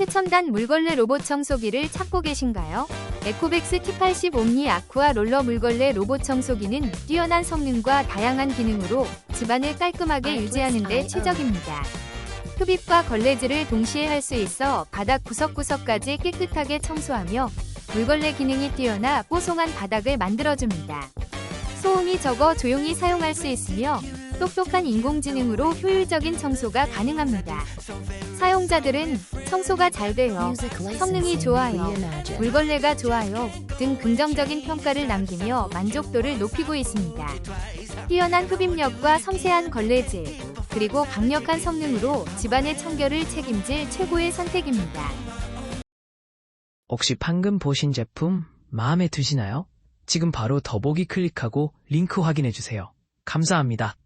최첨단 물걸레 로봇 청소기를 찾고 계신가요? 에코백스 T80 옴니 아쿠아 롤러 물걸레 로봇 청소기는 뛰어난 성능과 다양한 기능으로 집안을 깔끔하게 유지하는 데 최적입니다. 흡입과 걸레질을 동시에 할 수 있어 바닥 구석구석까지 깨끗하게 청소하며 물걸레 기능이 뛰어나 뽀송한 바닥을 만들어줍니다. 소음이 적어 조용히 사용할 수 있으며 똑똑한 인공지능으로 효율적인 청소가 가능합니다. 사용자들은 청소가 잘 돼요. 성능이 좋아요. 물걸레가 좋아요. 등 긍정적인 평가를 남기며 만족도를 높이고 있습니다. 뛰어난 흡입력과 섬세한 걸레질, 그리고 강력한 성능으로 집안의 청결을 책임질 최고의 선택입니다. 혹시 방금 보신 제품 마음에 드시나요? 지금 바로 더보기 클릭하고 링크 확인해 주세요. 감사합니다.